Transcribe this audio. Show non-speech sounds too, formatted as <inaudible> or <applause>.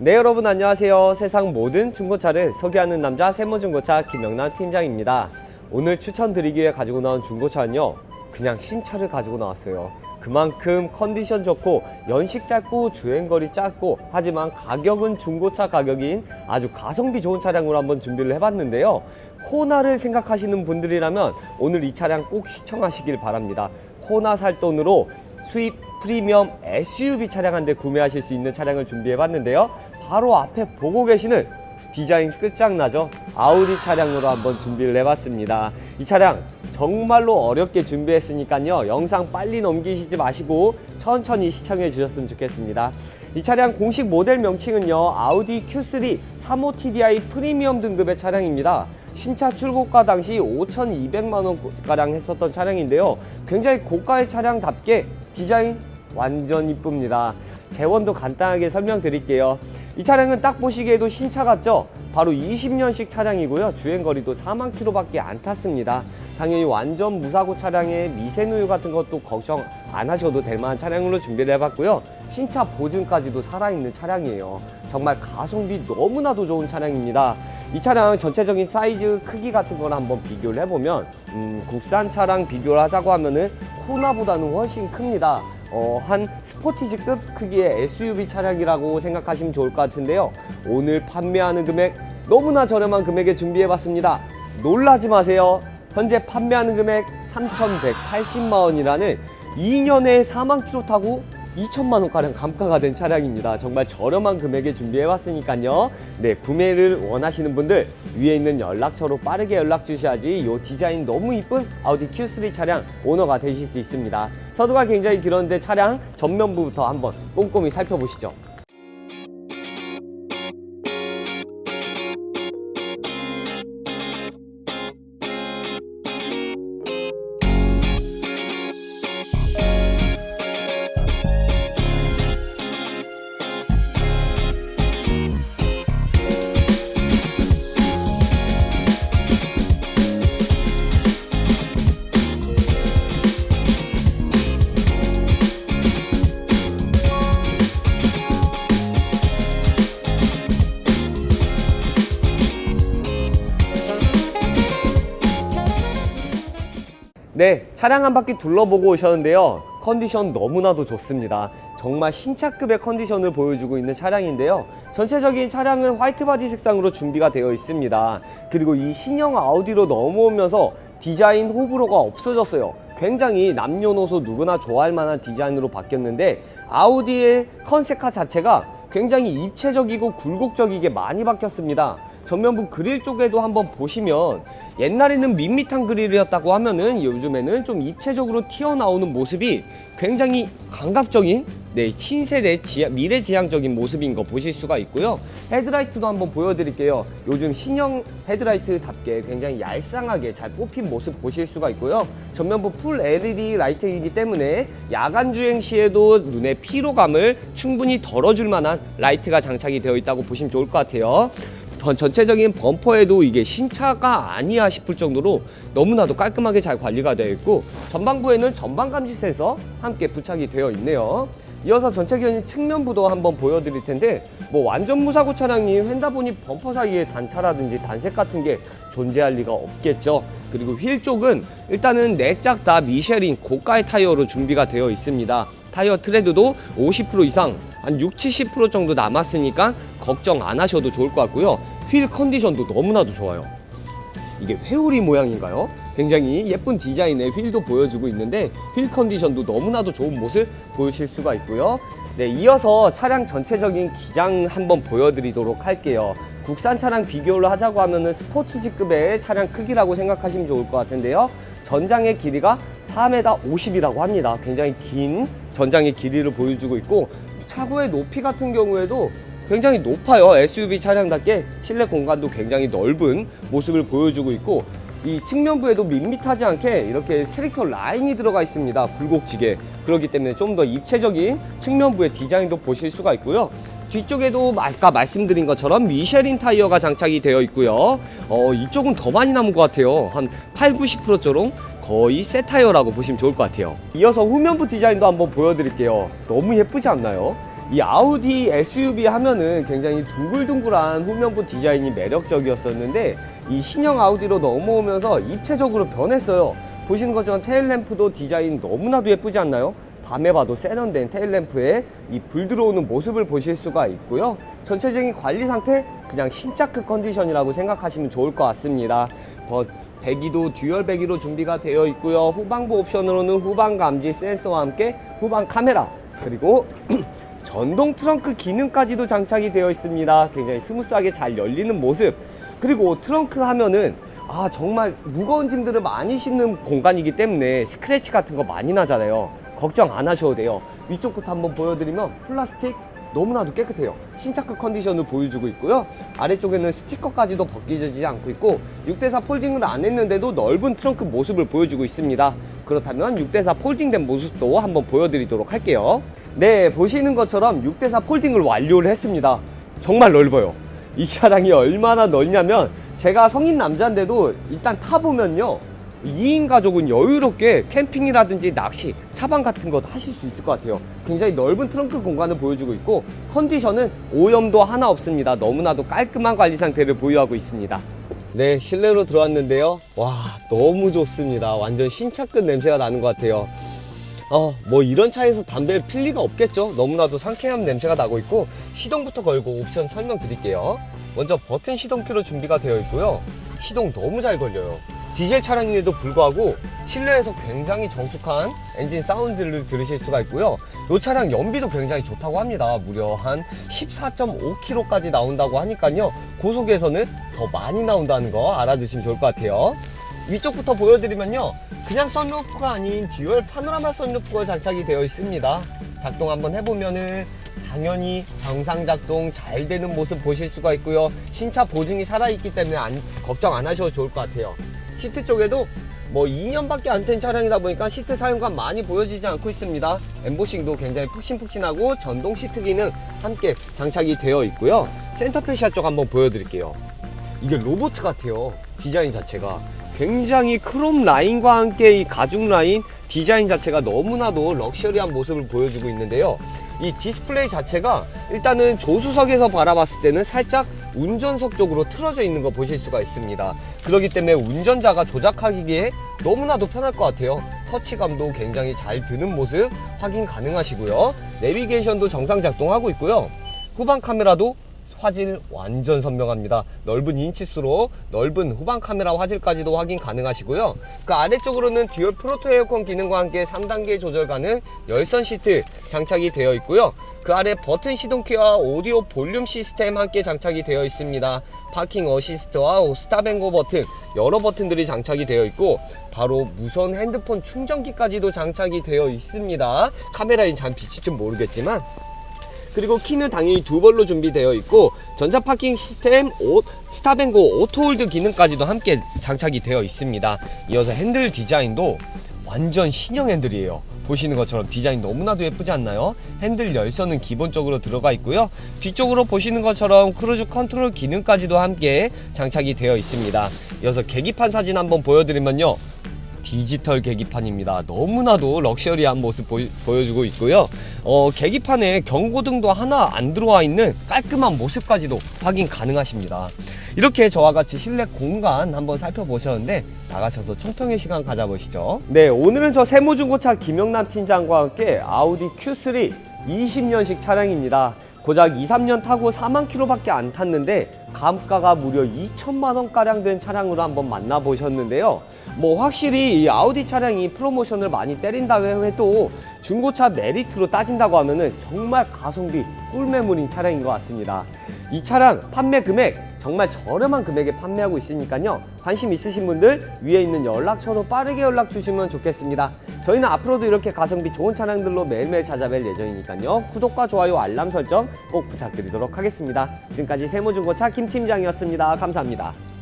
네 여러분 안녕하세요. 세상 모든 중고차를 소개하는 남자 세모중고차 김영남 팀장입니다. 오늘 추천드리기 위해 가지고 나온 중고차는요 그냥 신차를 가지고 나왔어요. 그만큼 컨디션 좋고 연식 짧고 주행거리 짧고 하지만 가격은 중고차 가격인 아주 가성비 좋은 차량으로 한번 준비를 해봤는데요. 코나를 생각하시는 분들이라면 오늘 이 차량 꼭 시청하시길 바랍니다. 코나 살 돈으로 수입 프리미엄 SUV 차량 한 대 구매하실 수 있는 차량을 준비해 봤는데요. 바로 앞에 보고 계시는 디자인 끝장나죠? 아우디 차량으로 한번 준비를 해봤습니다. 이 차량 정말로 어렵게 준비했으니까요. 영상 빨리 넘기시지 마시고 천천히 시청해 주셨으면 좋겠습니다. 이 차량 공식 모델 명칭은요. 아우디 Q3 35 TDI 프리미엄 등급의 차량입니다. 신차 출고가 당시 5,200만 원가량 했었던 차량인데요. 굉장히 고가의 차량답게 디자인 완전 이쁩니다. 재원도 간단하게 설명드릴게요. 이 차량은 딱 보시기에도 신차 같죠? 바로 20년식 차량이고요. 주행거리도 4만 킬로밖에 안 탔습니다. 당연히 완전 무사고 차량에 미세누유 같은 것도 걱정 안 하셔도 될 만한 차량으로 준비를 해봤고요. 신차 보증까지도 살아있는 차량이에요. 정말 가성비 너무나도 좋은 차량입니다. 이 차량 전체적인 사이즈 크기 같은 걸 한번 비교를 해보면 음, 국산 차랑 비교를 하자고 하면은 코나보다는 훨씬 큽니다. 어, 한 스포티지급 크기의 SUV 차량이라고 생각하시면 좋을 것 같은데요. 오늘 판매하는 금액 너무나 저렴한 금액에 준비해봤습니다. 놀라지 마세요. 현재 판매하는 금액 3,180만 원이라는 2년에 4만 킬로 타고 2천만 원가량 감가가 된 차량입니다. 정말 저렴한 금액에 준비해왔으니까요. 네, 구매를 원하시는 분들 위에 있는 연락처로 빠르게 연락 주셔야지 이 디자인 너무 이쁜 아우디 Q3 차량 오너가 되실 수 있습니다. 서두가 굉장히 길었는데 차량 전면부부터 한번 꼼꼼히 살펴보시죠. 네, 차량 한 바퀴 둘러보고 오셨는데요. 컨디션 너무나도 좋습니다. 정말 신차급의 컨디션을 보여주고 있는 차량인데요. 전체적인 차량은 화이트 바디 색상으로 준비가 되어 있습니다. 그리고 이 신형 아우디로 넘어오면서 디자인 호불호가 없어졌어요. 굉장히 남녀노소 누구나 좋아할 만한 디자인으로 바뀌었는데 아우디의 컨셉카 자체가 굉장히 입체적이고 굴곡적이게 많이 바뀌었습니다. 전면부 그릴 쪽에도 한번 보시면 옛날에는 밋밋한 그릴이었다고 하면은 요즘에는 좀 입체적으로 튀어나오는 모습이 굉장히 감각적인 네, 신세대 지하, 미래지향적인 모습인 거 보실 수가 있고요. 헤드라이트도 한번 보여드릴게요. 요즘 신형 헤드라이트답게 굉장히 얄쌍하게 잘 뽑힌 모습 보실 수가 있고요. 전면부 풀 LED 라이트이기 때문에 야간 주행 시에도 눈의 피로감을 충분히 덜어줄 만한 라이트가 장착이 되어 있다고 보시면 좋을 것 같아요. 전- 전체적인 범퍼에도 이게 신차가 아니야 싶을 정도로 너무나도 깔끔하게 잘 관리가 되어 있고 전방부에는 전방 감지 센서 함께 부착이 되어 있네요. 이어서 전체적인 측면부도 한번 보여드릴 텐데 뭐 완전 무사고 차량이 횡다보니 범퍼 사이에 단차라든지 단색 같은 게 존재할 리가 없겠죠. 그리고 휠 쪽은 일단은 네 짝 다 미쉐린 고가의 타이어로 준비가 되어 있습니다. 타이어 트레드도 50% 이상 한 6, 70% 정도 남았으니까 걱정 안 하셔도 좋을 것 같고요. 휠 컨디션도 너무나도 좋아요. 이게 회오리 모양인가요? 굉장히 예쁜 디자인의 휠도 보여주고 있는데 휠 컨디션도 너무나도 좋은 모습 보실 수가 있고요. 네, 이어서 차량 전체적인 기장 한번 보여드리도록 할게요. 국산 차량 비교를 하자고 하면은 스포츠지급의 차량 크기라고 생각하시면 좋을 것 같은데요. 전장의 길이가 4m 50이라고 합니다. 굉장히 긴 전장의 길이를 보여주고 있고 차고의 높이 같은 경우에도 굉장히 높아요. SUV 차량답게 실내 공간도 굉장히 넓은 모습을 보여주고 있고 이 측면부에도 밋밋하지 않게 이렇게 캐릭터 라인이 들어가 있습니다. 굴곡지게. 그렇기 때문에 좀 더 입체적인 측면부의 디자인도 보실 수가 있고요. 뒤쪽에도 아까 말씀드린 것처럼 미쉐린 타이어가 장착이 되어 있고요. 어, 이쪽은 더 많이 남은 것 같아요. 한 8, 90%처럼 거의 새 타이어라고 보시면 좋을 것 같아요. 이어서 후면부 디자인도 한번 보여드릴게요. 너무 예쁘지 않나요? 이 아우디 SUV 하면은 굉장히 둥글둥글한 후면부 디자인이 매력적이었었는데 이 신형 아우디로 넘어오면서 입체적으로 변했어요. 보시는 것처럼 테일램프도 디자인 너무나도 예쁘지 않나요? 밤에 봐도 세련된 테일램프에 이 불 들어오는 모습을 보실 수가 있고요. 전체적인 관리 상태 그냥 신차크 컨디션이라고 생각하시면 좋을 것 같습니다. 어, 배기도 듀얼 배기로 준비가 되어 있고요. 후방부 옵션으로는 후방 감지 센서와 함께 후방 카메라 그리고 <clears throat> 전동 트렁크 기능까지도 장착이 되어 있습니다. 굉장히 스무스하게 잘 열리는 모습. 그리고 트렁크 하면은 아 정말 무거운 짐들을 많이 싣는 공간이기 때문에 스크래치 같은 거 많이 나잖아요. 걱정 안 하셔도 돼요. 위쪽부터 한번 보여드리면 플라스틱 너무나도 깨끗해요. 신차크 컨디션을 보여주고 있고요. 아래쪽에는 스티커까지도 벗겨지지 않고 있고 6대4 폴딩을 안 했는데도 넓은 트렁크 모습을 보여주고 있습니다. 그렇다면 6대4 폴딩된 모습도 한번 보여드리도록 할게요. 네, 보시는 것처럼 6대4 폴딩을 완료를 했습니다. 정말 넓어요. 이 차량이 얼마나 넓냐면 제가 성인 남자인데도 일단 타보면요. 2인 가족은 여유롭게 캠핑이라든지 낚시, 차방 같은 것 하실 수 있을 것 같아요. 굉장히 넓은 트렁크 공간을 보여주고 있고 컨디션은 오염도 하나 없습니다. 너무나도 깔끔한 관리 상태를 보유하고 있습니다. 네, 실내로 들어왔는데요. 와, 너무 좋습니다. 완전 신차급 냄새가 나는 것 같아요. 어, 뭐 이런 차에서 담배를 필 리가 없겠죠. 너무나도 상쾌한 냄새가 나고 있고 시동부터 걸고 옵션 설명드릴게요. 먼저 버튼 시동키로 준비가 되어 있고요. 시동 너무 잘 걸려요. 디젤 차량임에도 불구하고 실내에서 굉장히 정숙한 엔진 사운드를 들으실 수가 있고요. 이 차량 연비도 굉장히 좋다고 합니다. 무려 한 14.5km까지 나온다고 하니까요. 고속에서는 더 많이 나온다는 거 알아두시면 좋을 것 같아요. 위쪽부터 보여드리면요. 그냥 선루프가 아닌 듀얼 파노라마 선루프가 장착이 되어 있습니다. 작동 한번 해보면은 당연히 정상 작동 잘 되는 모습 보실 수가 있고요. 신차 보증이 살아있기 때문에 안- 걱정 안 하셔도 좋을 것 같아요. 시트 쪽에도 뭐 2년밖에 안 된 차량이다 보니까 시트 사용감 많이 보여지지 않고 있습니다. 엠보싱도 굉장히 푹신푹신하고 전동 시트 기능 함께 장착이 되어 있고요. 센터페시아 쪽 한번 보여드릴게요. 이게 로봇 같아요. 디자인 자체가. 굉장히 크롬 라인과 함께 이 가죽 라인 디자인 자체가 너무나도 럭셔리한 모습을 보여주고 있는데요. 이 디스플레이 자체가 일단은 조수석에서 바라봤을 때는 살짝 운전석 쪽으로 틀어져 있는 거 보실 수가 있습니다. 그렇기 때문에 운전자가 조작하기에 너무나도 편할 것 같아요. 터치감도 굉장히 잘 드는 모습 확인 가능하시고요. 내비게이션도 정상 작동하고 있고요. 후방 카메라도 화질 완전 선명합니다. 넓은 인치수로 넓은 후방 카메라 화질까지도 확인 가능하시고요. 그 아래쪽으로는 듀얼 프로토 에어컨 기능과 함께 3단계 조절 가능 열선 시트 장착이 되어 있고요. 그 아래 버튼 시동 키와 오디오 볼륨 시스템 함께 장착이 되어 있습니다. 파킹 어시스트와 스탑앤고 버튼 여러 버튼들이 장착이 되어 있고 바로 무선 핸드폰 충전기까지도 장착이 되어 있습니다. 카메라인 잘좀 모르겠지만 그리고 키는 당연히 두 벌로 준비되어 있고 전자 파킹 시스템, 오, 스탑앤고 오토홀드 기능까지도 함께 장착이 되어 있습니다. 이어서 핸들 디자인도 완전 신형 핸들이에요. 보시는 것처럼 디자인 너무나도 예쁘지 않나요? 핸들 열선은 기본적으로 들어가 있고요. 뒤쪽으로 보시는 것처럼 크루즈 컨트롤 기능까지도 함께 장착이 되어 있습니다. 이어서 계기판 사진 한번 보여드리면요. 디지털 계기판입니다. 너무나도 럭셔리한 모습 보이, 보여주고 있고요. 어, 계기판에 경고등도 하나 안 들어와 있는 깔끔한 모습까지도 확인 가능하십니다. 이렇게 저와 같이 실내 공간 한번 살펴보셨는데 나가셔서 총평의 시간 가져보시죠. 네, 오늘은 저 세무중고차 김영남 팀장과 함께 아우디 Q3 20년식 차량입니다. 고작 2, 3년 타고 4만 킬로밖에 안 탔는데 감가가 무려 2천만 원가량 된 차량으로 한번 만나보셨는데요. 뭐 확실히 이 아우디 차량이 프로모션을 많이 때린다고 해도 중고차 메리트로 따진다고 하면은 정말 가성비 꿀매물인 차량인 것 같습니다. 이 차량 판매 금액 정말 저렴한 금액에 판매하고 있으니까요. 관심 있으신 분들 위에 있는 연락처로 빠르게 연락 주시면 좋겠습니다. 저희는 앞으로도 이렇게 가성비 좋은 차량들로 매일매일 찾아뵐 예정이니까요. 구독과 좋아요, 알람 설정 꼭 부탁드리도록 하겠습니다. 지금까지 세모중고차 김 팀장이었습니다. 감사합니다.